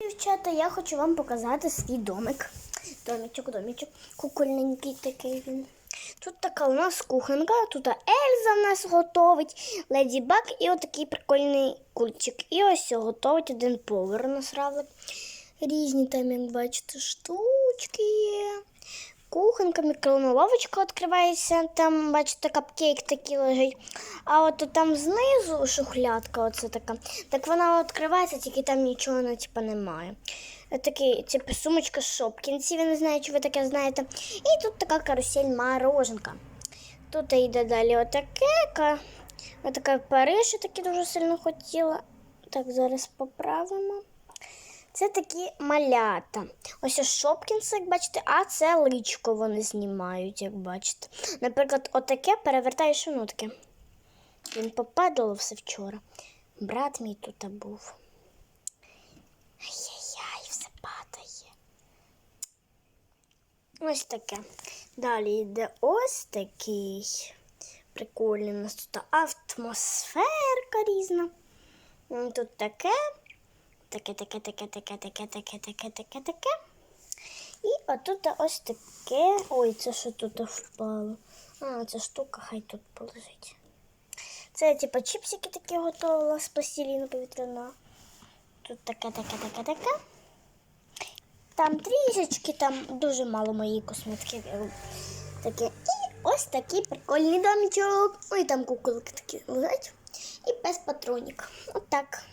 Дівчата, я хочу вам показати свій домик. Домічок, домічок, кукольненький такий він. Тут така у нас кухонка, тут Ельза в нас готовить, Леді Баг і отакий прикольний кульчик. І ось готовить один повар у нас равлик. Різні там, як бачите, штучки є. Кухонка, мікроволновочка відкривається, там, бачите, капкейк такий лежить. А от там знизу шухлядка, оце така, так вона відкривається, тільки там нічого ну, типу, немає. Такий, типу, сумочка з шопкінців, я не знаю, чи ви таке знаєте. І тут така карусель мороженка. Тут йде далі отаке, ка- отака Париж, я таки дуже сильно хотіла. Так, зараз поправимо. Це такі малята. Ось Шопкінс, як бачите, а це личко вони знімають, як бачите. Наприклад, отаке перевертаєш ну таке. Він попадало все вчора. Брат мій тут був. Ай-яй-яй, все падає. Ось таке. Далі йде ось такий. Прикольний у нас тут атмосферка різна. Тут таке. Таке, таке, таке, таке, таке, таке, таке, таке, таке. І отут ось таке. Ой, це що тут впало? А, ця штука хай тут полежить. Це типа чіпсики такі готувала з пластиліну повітряного. Тут таке, таке, таке, таке. Там трішечки, там дуже мало моєї косметики. Таке. І ось такий прикольний домічок. Ой, там куколки такі лежать. І без патронік. Отак.